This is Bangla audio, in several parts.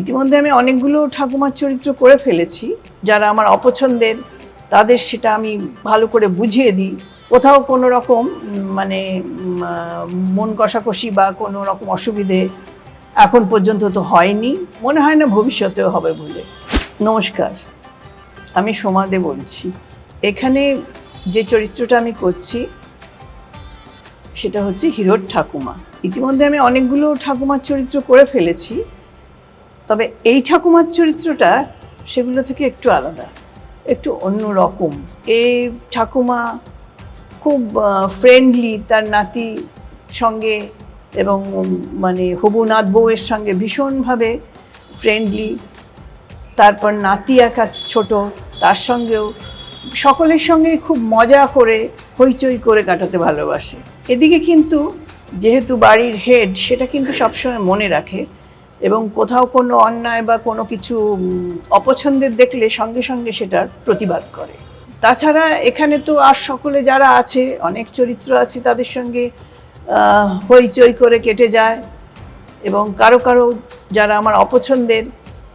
ইতিমধ্যে আমি অনেকগুলো ঠাকুমার চরিত্র করে ফেলেছি, যারা আমার অপছন্দের, তাদের সেটা আমি ভালো করে বুঝিয়ে দিই। কোথাও কোনো রকম মানে মন কষাকষি বা কোনো রকম অসুবিধে এখন পর্যন্ত তো হয়নি। মনে হয় না ভবিষ্যতেও হবে বলে। নমস্কার, আমি সোমাদে বলছি। এখানে যে চরিত্রটা আমি করছি, সেটা হচ্ছে হিরোর ঠাকুমা। ইতিমধ্যে আমি অনেকগুলো ঠাকুমার চরিত্র করে ফেলেছি। তবে এই ঠাকুমার চরিত্রটা সেগুলো থেকে একটু আলাদা, একটু অন্য রকম। এই ঠাকুমা খুব ফ্রেন্ডলি তার নাতি সঙ্গে এবং মানে হবু নাথ বউয়ের সঙ্গে ভীষণভাবে ফ্রেন্ডলি তারপর নাতি একা ছোট, তার সঙ্গেও সকলের সঙ্গে খুব মজা করে, হইচই করে কাটাতে ভালোবাসে। এদিকে কিন্তু যেহেতু বাড়ির হেড সেটা কিন্তু সবসময় মনে রাখে। এবং কোথাও কোনো অন্যায় বা কোনো কিছু অপছন্দের দেখলে সঙ্গে সঙ্গে সেটার প্রতিবাদ করে। তাছাড়া এখানে তো আর সকলে যারা আছে, অনেক চরিত্র আছে তাদের সঙ্গে হইচই করে কেটে যায় এবং কারও কারও যারা আমার অপছন্দের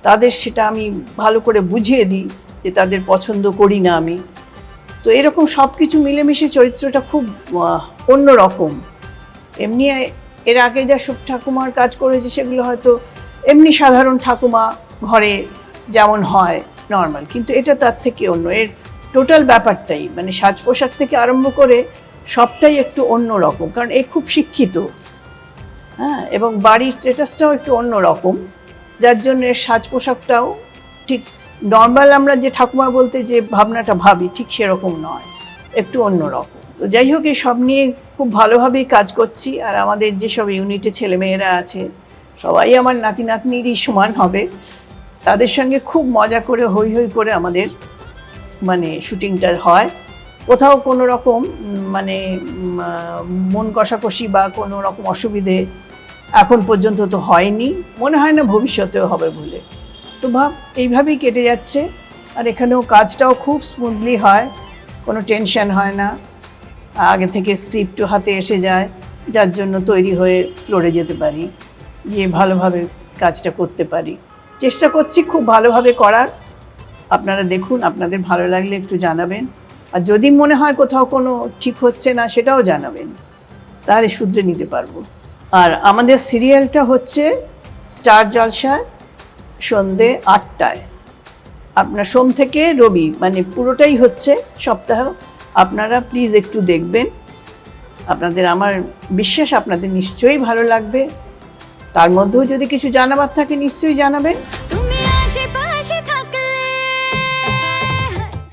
তাদের সেটা আমি ভালো করে বুঝিয়ে দিই যে তাদের পছন্দ করি না আমি। তো এরকম সব কিছু মিলেমিশে চরিত্রটা খুব অন্য রকম এমনি এর আগে যা সব ঠাকুমার কাজ করেছে সেগুলো হয়তো এমনি সাধারণ ঠাকুমা ঘরে যেমন হয় নর্মাল কিন্তু এটা তার থেকে অন্য। এর টোটাল ব্যাপারটাই মানে সাজ পোশাক থেকে আরম্ভ করে সবটাই একটু অন্য রকম, কারণ এ খুব শিক্ষিত। হ্যাঁ এবং বাড়ির স্ট্যাটাসটাও একটু অন্য রকম। যার জন্য এর সাজ পোশাকটাও ঠিক নর্মাল আমরা যে ঠাকুমা বলতে যে ভাবনাটা ভাবি, ঠিক সেরকম নয়। একটু অন্য রকম। তো যাই হোক এই সব নিয়ে খুব ভালোভাবেই কাজ করছি। আর আমাদের যেসব ইউনিটে ছেলেমেয়েরা আছে সবাই আমার নাতি নাতনিরই সমান হবে। তাদের সঙ্গে খুব মজা করে হই হই করে আমাদের মানে শুটিংটা হয়। কোথাও কোনো রকম মানে মন কষাকষি বা কোনো রকম অসুবিধে এখন পর্যন্ত তো হয়নি। মনে হয় না ভবিষ্যতেও হবে বলে। তো ভাব, এইভাবেই কেটে যাচ্ছে। আর এখানেও কাজটাও খুব স্মুথলি হয়, কোনো টেনশন হয় না। আগে থেকে স্ক্রিপ্টও হাতে এসে যায়, যার জন্য তৈরি হয়ে ফ্লোরে যেতে পারি। গিয়ে ভালোভাবে কাজটা করতে পারি। চেষ্টা করছি খুব ভালোভাবে করার। আপনারা দেখুন, আপনাদের ভালো লাগলে একটু জানাবেন। আর যদি মনে হয় কোথাও কোনো ঠিক হচ্ছে না, সেটাও জানাবেন। তাহলে শুধরে নিতে পারব। আর আমাদের সিরিয়ালটা হচ্ছে স্টার জলসায় সন্ধে আটটায়। আপনার সোম থেকে রবি মানে পুরোটাই হচ্ছে সপ্তাহ। আপনারা প্লিজ একটু দেখবেন। আপনাদের, আমার বিশ্বাস আপনাদের নিশ্চয়ই ভালো লাগবে। তার মধ্যেও যদি কিছু জানাবার থাকে নিশ্চয়ই জানাবেন।